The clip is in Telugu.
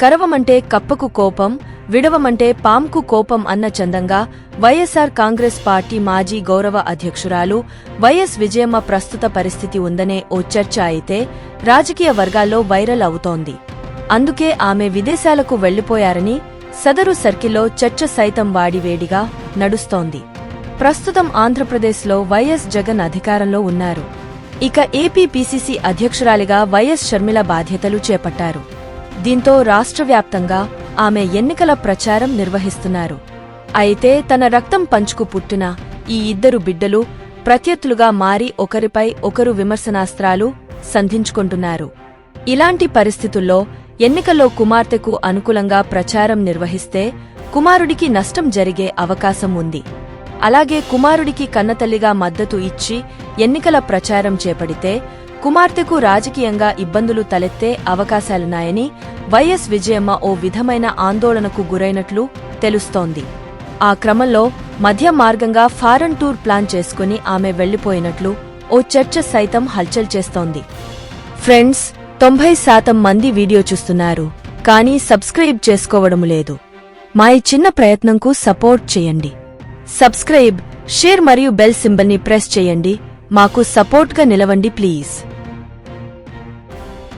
కరవమంటే కప్పకు కోపం విడవమంటే పాంకు కోపం అన్న చందంగా వైఎస్ఆర్ కాంగ్రెస్ పార్టీ మాజీ గౌరవ అధ్యక్షురాలు వైఎస్ విజయమ్మ ప్రస్తుత పరిస్థితి ఉందనే ఓ చర్చ అయితే రాజకీయ వర్గాల్లో వైరల్ అవుతోంది. అందుకే ఆమె విదేశాలకు వెళ్ళిపోయారని సదరు సర్కిల్లో చర్చ సైతం వాడివేడిగా నడుస్తోంది. ప్రస్తుతం ఆంధ్రప్రదేశ్లో వైఎస్ జగన్ అధికారంలో ఉన్నారు. ఇక ఏపీ పీసీసీ అధ్యక్షురాలిగా వైఎస్ షర్మిల బాధ్యతలు చేపట్టారు. దీంతో రాష్ట్ర వ్యాప్తంగా ఆమె ఎన్నికల ప్రచారం నిర్వహిస్తున్నారు. అయితే తన రక్తం పంచుకు పుట్టిన ఈ ఇద్దరు బిడ్డలు ప్రత్యర్థులుగా మారి ఒకరిపై ఒకరు విమర్శనాస్త్రాలు సంధించుకుంటున్నారు. ఇలాంటి పరిస్థితుల్లో ఎన్నికల్లో కుమార్తెకు అనుకూలంగా ప్రచారం నిర్వహిస్తే కుమారుడికి నష్టం జరిగే అవకాశం ఉంది. అలాగే కుమారుడికి కన్నతల్లిగా మద్దతు ఇచ్చి ఎన్నికల ప్రచారం చేపడితే కుమార్తెకు రాజకీయంగా ఇబ్బందులు తలెత్తే అవకాశాలున్నాయని వైఎస్ విజయమ్మ ఓ విధమైన ఆందోళనకు గురైనట్లు తెలుస్తోంది. ఆ క్రమంలో మధ్య మార్గంగా ఫారెన్ టూర్ ప్లాన్ చేసుకుని ఆమె వెళ్ళిపోయినట్లు ఓ చర్చ సైతం హల్చల్ చేస్తోంది. ఫ్రెండ్స్ తొంభై శాతం మంది వీడియో చూస్తున్నారు కానీ సబ్స్క్రైబ్ చేసుకోవడం లేదు. మా ఈ చిన్న ప్రయత్నంకు సపోర్ట్ చేయండి. సబ్స్క్రైబ్ షేర్ మరియు బెల్ సింబల్ని ప్రెస్ చేయండి. మాకు సపోర్ట్గా నిలవండి ప్లీజ్.